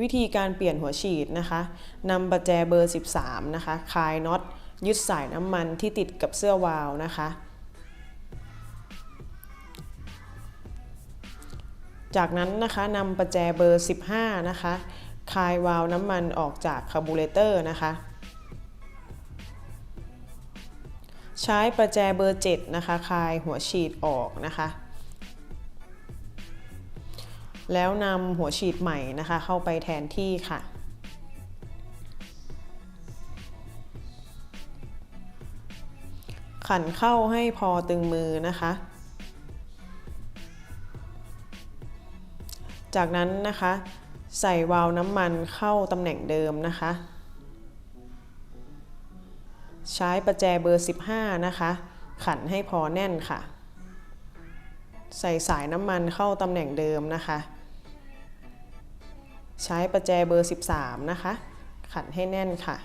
วิธีการเปลี่ยนหัวฉีดนะคะนำประแจเบอร์ 13 นะคะ คลายน็อตยึดสายน้ำมันที่ติดกับเสื้อวาล์วนะคะ จากนั้นนะคะนำประแจเบอร์ 15 นะคะ คลายวาล์วน้ำมันออกจากคาร์บูเรเตอร์นะคะ ใช้ประแจเบอร์ 7 นะคะ คลายหัวฉีดออกนะคะ แล้วนำหัวฉีดใหม่นะคะ เข้าไปแทนที่ค่ะ ขันเข้าให้พอตึงมือนะคะ จากนั้นนะคะ ใส่วาล์วน้ำมันเข้าตำแหน่งเดิมนะคะ ใช้ประแจเบอร์ 15 นะคะ ขันให้พอแน่นค่ะ ใส่สายน้ำมันเข้าตำแหน่งเดิมนะคะ ใช้ประแจเบอร์ 13 นะคะ ขันให้แน่นค่ะ